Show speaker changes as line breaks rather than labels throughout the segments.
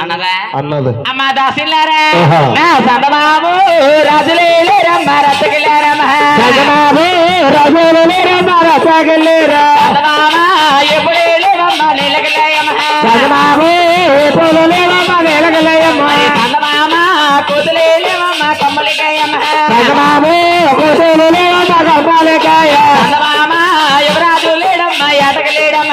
అన్నదా అమ్మ దాసిల్లారా. నా సందమాము రాజులేరమ్మ రచ్చగిల్లారమ్మ
జగనాభే రాజులు లేరమ్మ రసగిల్లేరా
సందమామ ఎప్పుడే లేవమ్మ నీలగిల్లాయమ్మ
జగనాభే పూలు లేవమ్మ వెలగలేయమ్మ
సందమామ కూతులే లేవమ్మ కమ్మలికాయమ్మ
పూలు లేవమ్మ గర్భాలికాయ
సందమామ యువరాజు లేడమ్మ
జగనాభే రాజు లేరమ్మ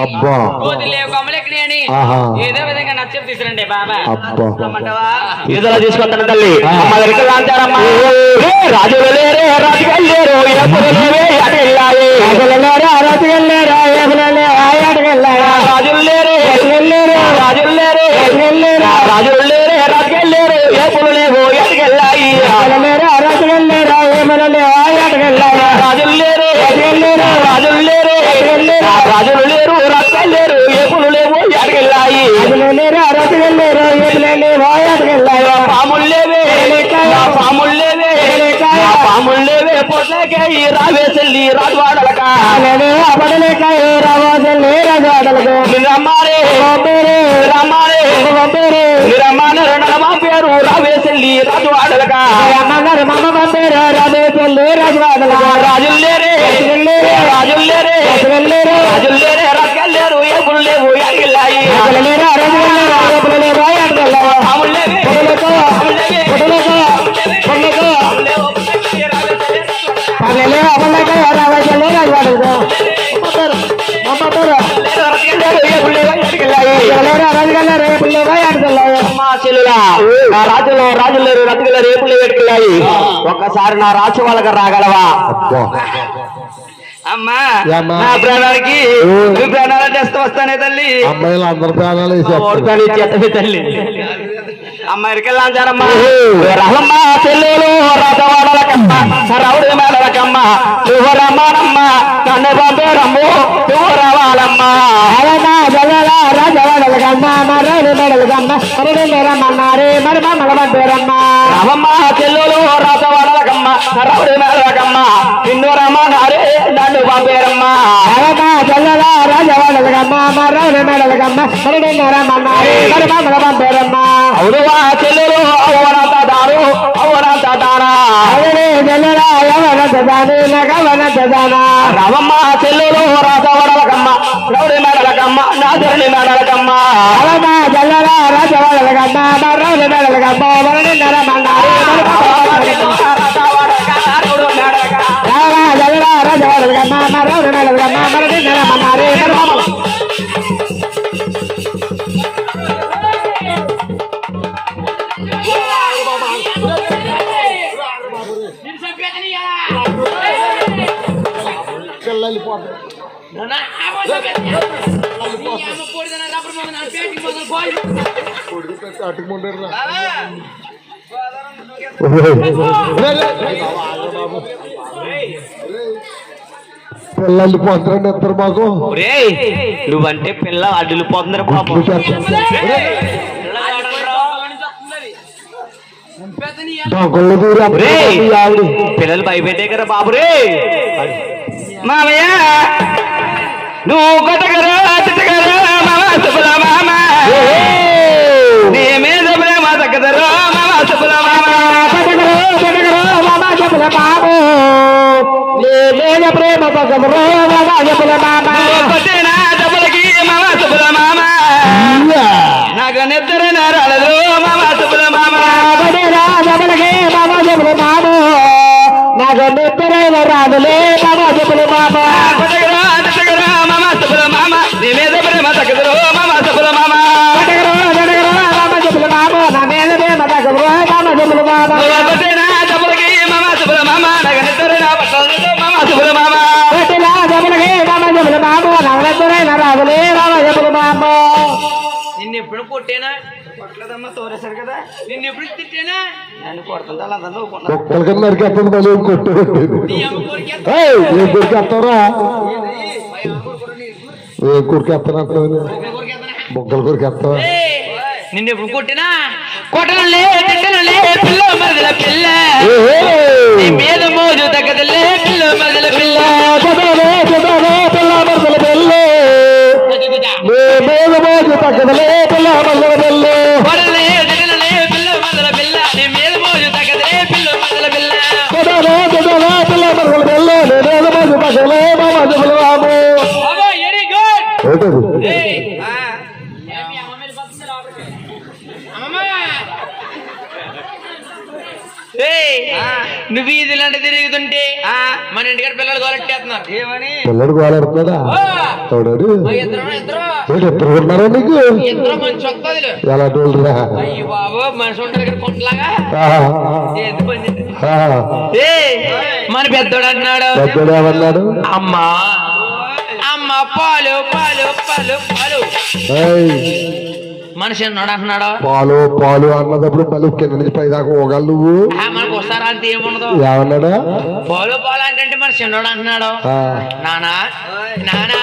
అబ్బా.
ఏదో విధంగా నచ్చం తీసుకురండి బాబా.
ఈదలో తీసుకొస్తాను తల్లి.
ఆ.
అమ్మ దగ్గరికి లాంచారమ్మా రాజులు లేరే రాజుగారు లేరు. ఎప్పుడు లేవే లేవే నా పాములు లేవే పొట్లకే ఈ రావే చెల్లి రాజవాడలక
రావాజల్లే రాజాడలకు
నిరమ్మారే
పంపేరే
నిరమ్మారే.
పంపేరే
నిరమ్మాన రెండవ పేరు రావే చెల్లి రాజవాడలక
అమ్మగారు మమ్మ పంపేరా రాజే పెళ్ళి రాజవాడలకు
రాజులు లేరే రాజులు లేరే
వెళ్ళారు
రాజులు లేరే రాజులేరు ఎప్పుడు లేవు ఎగిల్లాయి
రాజులెల్లారా రాజుకెళ్ళారా ఏపులెళ్ళే ఆయాటకెళ్ళారా
పాములు చెల్లులా నా రాజులు రాజులేరు రతుకుల రేపులు పెట్టుకెళ్ళాయి ఒక్కసారి నా రాజు వాళ్ళకి రాగలవా? అమ్మా? నా ప్రాణాలు వస్తానే తల్లి.
అమ్మాయిలు అందరి ప్రాణాలు
తల్లి. అమ్మ ఇరికెళ్ళాంచారమ్మా రహమ్మ చెల్లెలు. రథవాడలకమ్మ రౌడి మేడలకమ్మ నువ్వు రమ్మనమ్మ నన్ను పంపేరమ్ము నువ్వు రావాలమ్మా
రాజవాడలకమ్మా మర్రాడు మెడలకమ్మా మరి రమ్మన్నారే మరి మమ్మల పంపేరమ్మా
రమమ్మ చెల్లెలు రథవాడలకమ్మ రౌడి మేడలకమ్మ నిన్ను రమ్మన్నారే నన్ను పంపేరమ్మా
చల్లలా రాజవాడలకమ్మా మర్రాడు మెడలకమ్మా మరి రమ్మన్నారే మరి మమ్మల పంపేరమ్మా
అవునువా చెల్లెలు అవునంత దారు.
దాని
రమమ్మ చెల్లెలు రథవాడలకమ్మ రౌడి మేడలకమ్మ నా ధరణి మేడలకమ్మ.
అవమా చల్లలా రాజవాడలకమ్మా మర్రాడు మెడలకమ్మా మరి రమ్మన్నారే మరి రావా చల్లలా రాజవాడలకమ్మా మర్రాడు మెడలకమ్మా మరి రమ్మన్నారే పిల్లలు పోతారండి ఇద్దరు మాకు
నువ్వంటే పిల్ల అడ్డులు పోతున్నారు పాపం పిల్లలు భయపెట్టే కదా బాబు రే. మామయ్య నువ్వు కొట్టగరా తిట్టగరా మామ సుబ్బుల మామ? నీ మీద ప్రేమ తగ్గదరా మామ సుబ్బుల మామ?
ప్రేమ పక్కరు మామా చెప్పుల మామ?
కొట్టిన దెబ్బలకి మామ సుబ్బుల మామ? నాకు నిద్ర రాలేదు మామ సుబ్బుల మామ? తిట్టగరా మామ సుబ్బుల మామ? నీ మీద ప్రేమ తగ్గదరు మామ సుబ్బుల మామ
పటకరు పటకరు మామా చెప్పుల బాబు నా మీద ప్రేమ పక్కరు మామా చెప్పుల మామ
నువ్వు కొట్టిన దెబ్బలకి మామ సుబ్బుల మామ నాకు నిద్ర రావట్లేదు మామ సుబ్బుల మామ
పట్టిలా జబలకి మామా చెప్పుల బాబు నా నిద్రైన రాదులే మామా చెప్పుల మామ
నిన్ను ఎప్పుడు కొట్టేనా
కొట్టలేదమ్మా తోరేశారు కదా
నిన్ను ఎప్పుడు తిట్టానా
నన్ను కొడుతుంది వాళ్ళందరూ నవ్వుకున్నారు
ఒక్కరి కింద నరికేస్తుంది మళ్ళీ కొట్టు
నీ అమ్మ కోరిక
ఏయ్, ఏం కొరికేస్తావురా ఏం కొరికేస్తానంటావు బొక్కలు కొరికేస్తావా
నిన్ను ఎప్పుడు కొట్టినా కొట్టనులే తిట్టనులే పిల్ల మరదల పిల్ల నీ మీద మోజు తగ్గదులే పిల్ల మరదల పిల్ల
చదవలే చదవలే పిల్ల మరదల పెళ్ళి నీ మీద మోజు తగ్గదలే పిల్ల మరదల పెళ్ళి
కొడలే తిట్టనులే పిల్ల మరదల పిల్ల నీ మీద మోజు తగ్గదులే పిల్ల మరదల పిల్ల
చదవలే చదవలే పిల్ల మరదల పెళ్ళి నీ మీద మోజు తగ్గలే మా మధ్య బాబు
అబ్బా వెరీ గుడ్
ఏంటది
నువ్వు ఇదిలాంటి తిరుగుతుంటే మన ఇంటికాడ పిల్లలు గోలెట్టేస్తున్నారు.
ఏమని?
పిల్లడు గోలాడుతున్నాడా? తోడాడు?
ఇద్దరు
ఉన్నారా నీకు?
ఇద్దరు మంచి వస్తుంది
ఎలా తోడురా
అయ్యి బాబు మనిషి ఉంటారు ఇక్కడ మన పెద్దోడు అంటున్నాడు.
పెద్దడు ఏమన్నాడు?
అమ్మా అమ్మ పాలు పాలు పాలు పాలు. మనిషి అన్నాడు అంటున్నాడు?
పాలు పాలు అన్నదప్పుడు మళ్ళీ కింద నుంచి పైదాకా పోగలవు నువ్వు.
ఆ, మనకు వస్తారా అంత ఏముండదు?
ఏమన్నాడా?
పాలు పాలు అంటే మన చిన్నోడు అంటున్నాడు?
ఆ,
నానా నానా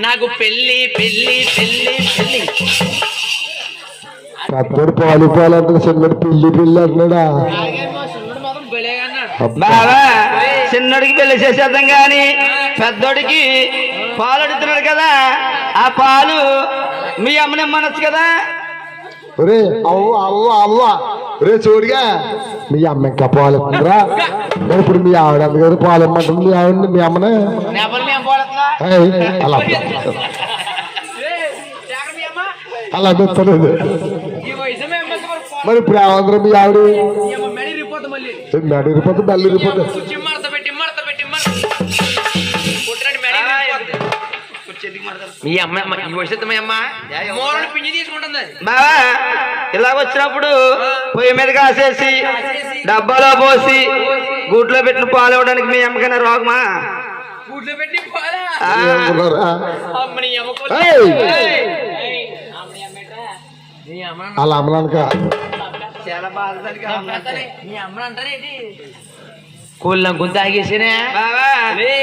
నాకు పెళ్ళి పెళ్ళి పెళ్ళి పెళ్ళి
పెద్దడు పాలు పాలు అంటే చిన్నడు పిల్లి పిల్లి అంటున్నాడా?
చిన్నోడు మాత్రం బలేగా అన్నాడు
అబ్బా.
బాబా చిన్నోడికి పెళ్ళి చేసేద్దాం గాని పెద్దోడికి పాలు అడుగుతున్నాడు కదా ఆ పాలు మీ అమ్మని ఇమ్మనొచ్చు కదా?
ఒరే అవ్వ అవ్వ అవ్వ. ఒరే చూడుగా. మీ అమ్మ ఇంకా పాలు ఇస్తుందిరా మరి ఇప్పుడు మీ ఆవిడ అందుకని పాలు ఇమ్మంటుంది మీ ఆవిడని మీ అమ్మనే. అలా అలా
మేము
మరి ఇప్పుడు ఏమందరూ మీ ఆవిడ?
మెడి రిపోర్ట్ మళ్ళీ.
నడి ఇరిపోతే బల్లి ఇరిపోతే
మీ అమ్మ అమ్మ, ఈ వయసు మీ అమ్మ? పిండి తీసుకుంటుంది.
బావా ఇలాగ వచ్చినప్పుడు పొయ్యి మీద కాసేసి డబ్బాలో పోసి గూట్లో పెట్టిన పాలు ఇవ్వడానికి మీ అమ్మకైనా రోగమా?
కూట్లో పెట్టి అమ్మ అమ్మ
అలా అమ్మలానక
చాలా.
నీ అమ్మని అంటారేంటి? కోళ్ళం కొంత ఆగేసినా?
బావా.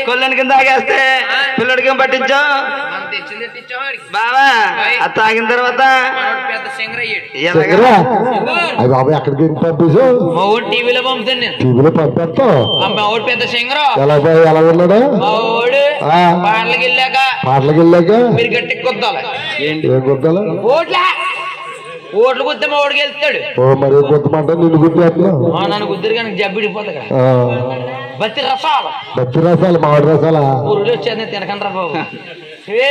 కొల్లని కింద తాగేస్తే పిల్లడికి పట్టించాం. బావా అది తాగిన తర్వాత
బాబాయ్ పంపించు
మా ఊడు టీవీలో పంపుతాను నేను.
టీవీలో పంపేస్తాం.
మా పెద్ద సింగర్.
ఎలా ఉన్నాడు?
మా ఊడు
ఆ.
పాటలకు వెళ్ళాక
పాటలకు వెళ్ళాక?
మీరు గట్టి కొద్దాలి
ఏం గుద్దాలు?
ఓట్లా? ఓట్లు గుద్దే మా వెళ్తాడు.
ఓ మరి గుద్దమంట నిన్ను గుద్దేస్తున్నావు
ఆ, నన్ను గుద్దురు కానీ
ఆ,
బతి రసాలు.
పచ్చి రసాలు మామిడి రసాలా?
ఊరులో వచ్చేది తినకండి రా బాబు. ఏ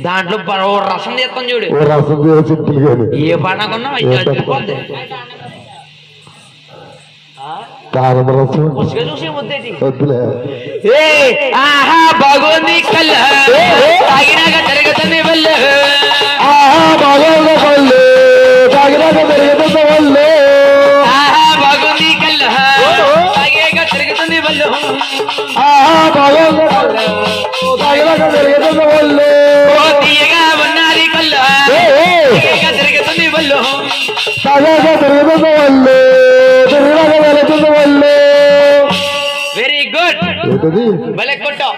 దాంట్లో ఓ రసం తీస్తాం చూడు.
ఓ రసం
ఏ
కారం రసం.
పుస్తక చూసి ముద్దేటి
వద్దులే.
ఏ ఆహా బాగుంది తాగినాక జరుగుతుంది వల్ల.
ఆహా
ఆహా బాగుంది తాగాక జరుగుతుంది వల్ల
ఆహా బాగా తాగినాక పెరుగుతుంది వాళ్ళు
ఓ తీయగా ఉన్నది తాగాక జరుగుతుంది వల్ల
తాగాక పెరుగుతుంది వాళ్ళు తిరిగినాక వెళుతుంది వాళ్ళు
వెరీ గుడ్ భలే కొట్టావు.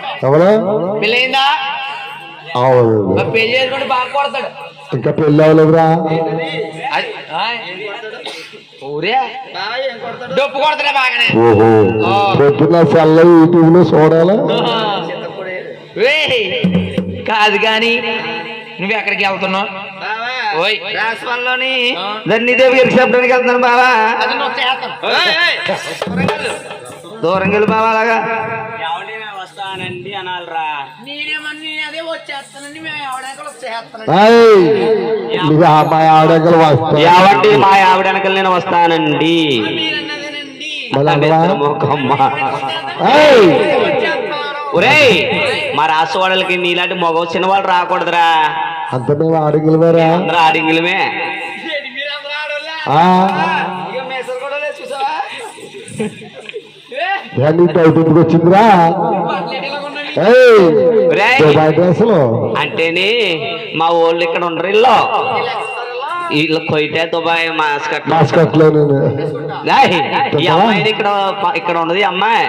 అవును
పెళ్ళి చేసుకుంటే బాగా కొడతాడు.
ఇంకా పెళ్ళి అవ్వలేదురా ఓహో పొద్దున్న సెల్ల యూట్యూబ్లో చూడాలా?
ఏయ్, కాదు కానీ నువ్వు ఎక్కడికి వెళ్తున్నావు?
బావా
ఓయ్.
రాజపాలలోని ధన్యదేవి గారికి చెప్పడానికి వెళ్తున్నాను బావా. దూరం వెళ్ళి బావా అలాగా.
వస్తానండి అనాలరా.
నేనేమన్నీ అదే వచ్చేస్తానండి మేము
మా ఆవిడగలు వస్తా
యావండి మా ఆవిడ వెనకలు నేను వస్తానండి. ఒరేయ్ మా రాసు వాళ్ళకి నీలాంటి మగ వాళ్ళు రాకూడదురా.
అంత మేము ఆడింగులు వేరా
అందరూ ఆడింగులమే
ఏ, నీ డౌట్ ఎందుకు వచ్చిందిరా
అంటేనే మా ఊళ్ళు ఇక్కడ ఉండరు ఇల్లు. వీళ్ళు కొయితే దుబాయ్ మాస్కట్ ఏయ్, ఈ అమ్మాయిని ఇక్కడ ఇక్కడ ఉన్నది ఈ అమ్మాయి.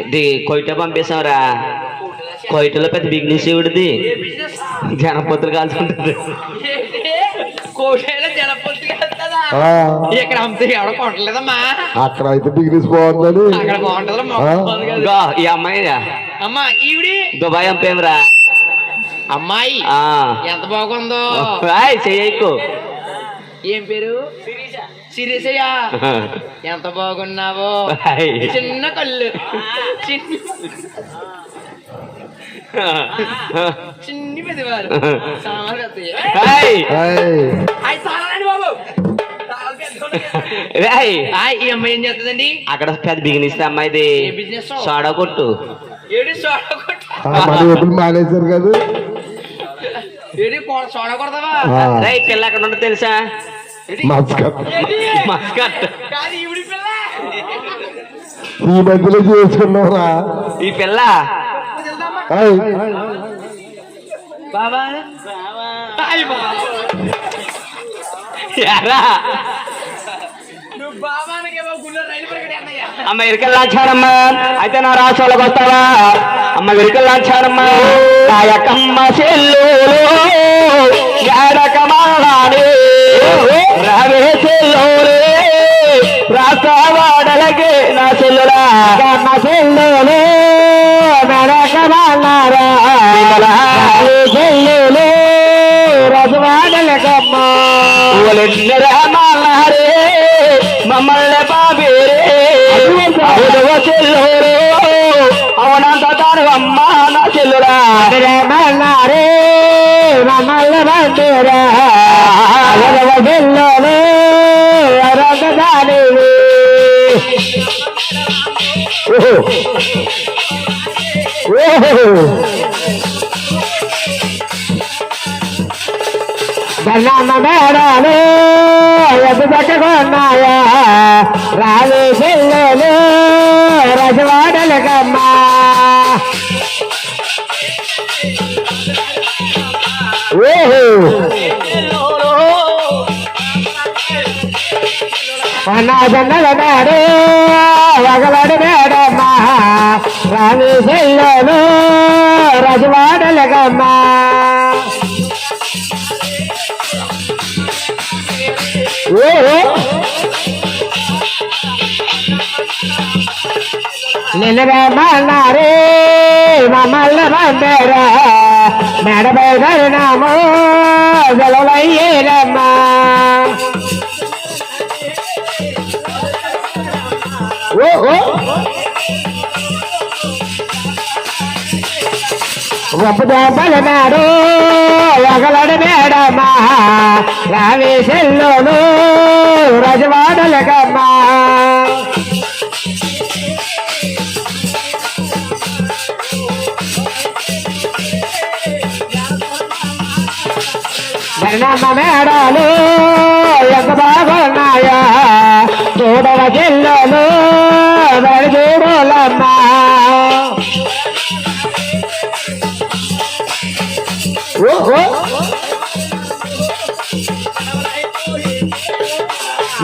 ఇది కొయిట పంపిస్తాంరా కొయిటలో పెద్ద బిగ్నెస్ ఇవిడిది. జనపత్రులు కాల్చుకుంటుంది
కోటేల జనపతి కదా
ఆ,
ఇక్కడ అంతే ఎవడ కొట్టలేదమ్మా
అక్కడ అయితే బాగుందని.
అక్కడ బాగుంటుందా
ఈ అమ్మాయి
అమ్మా ఈవిడి?
దుబాయ్ పంపేమిరా
అమ్మాయి?
ఆ.
ఎంత బాగుందో.
ఏయ్, చెయ్యకు.
ఏం పేరు? సిరిసయ్య ఎంత బాగున్నావో. చిన్న కళ్ళు. చిన్ని పెద్దవారు. సామాన్లు. ఈ అమ్మాయి ఏం చేస్తుందండి?
అక్కడ పెద్ద బిగినెస్ అమ్మాయిది.
బిజినెస్
సోడా కొట్టు.
ఏడి సోడా కొట్ట?
మానేశారు కదా.
ఏడి సోడా కొడతావా?
పిల్ల అక్కడ ఉండదు తెలుసా?
మాస్కట్?
మస్కట్.
ఈ మధ్యలో చేసుకున్నావురా
ఈ పిల్ల.
బాబా బాబా
అమ్మ ఇరికల్ లాచారమ్మా అయితే నా రాష్ట్రాలకు వస్తావా? అమ్మ ఇరికల్ లాచారమ్మా నా యక్కమ్మ చెల్లు గాడకమాడే రావే చెల్లోలే రాస్తావాడలకే నా చెల్లులా నా చెల్లులే మెడకమాలారా చెల్లులే రజవాడలకమ్మ రామారే మమ్మల్ని బాబేరే చెల్లురే. అవునంత తాను అమ్మ నా చెల్లురా. మన్నారే మమ్మల్ని అడుగ చెల్లురే
ఓహో. ఓహో.
బల్లమ్మ మేడాలు ఎదు పట్టుకున్నాయా రావి పిల్లలు రజవాడలకమ్మా
ఓహో.
పన్నాజన్నల మేడు వగలడు మేడమ్మా. రావి పిల్లలు రజవాడలు
కమ్మా.
నిలబెమ్మన్నారే మమ్మల్ని పంపారా మెడపై పరిణామో గెలవయ్యేనమ్మా
ఓహో
ఒప్పుదోపల మేడు ఒకలడు మేడమ్మా రావి సెల్లులు రజవాడలకమ్మా. ధర్మమ్మ మేడాలు ఎంత బాగున్నాయా చూడవ జిల్లులు చూడాలమ్మా
ఓహో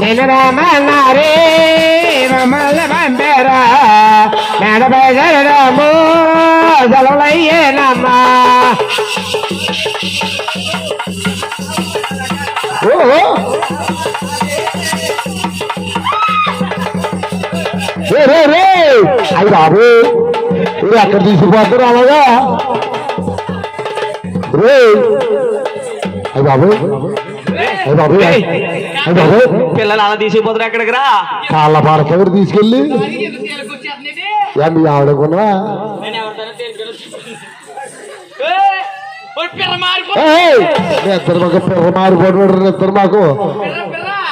నేను రామన్నారే మమ్మల్ని పంపారా మేడపై జరడము సెలవులయ్యేనమ్మా
ఓహో రే రే రే అయ్యి బాబు ఇది ఎక్కడ తీసుకుపోతారు అలాగా రే అయ్యి బాబు అయ్యి బాబు అయ్యి బాబు
పిల్లలు అలా తీసుకుపోతారు ఎక్కడికి రా
కాళ్ళ పాడకెవరు తీసుకెళ్ళి
వచ్చేస్తుంది
ఏ మీ ఆవిడకున్నా ఇద్దరు మాకు పిల్ల మారిపోతున్నాడు ఇద్దరు మాకు?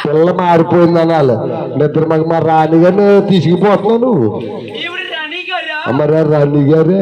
పిల్ల
మారిపోయింది అనాలి. నిద్ర మాకు మా రాణి గారిని తీసుకుపోతున్నావు నువ్వు. మరి రాణి గారు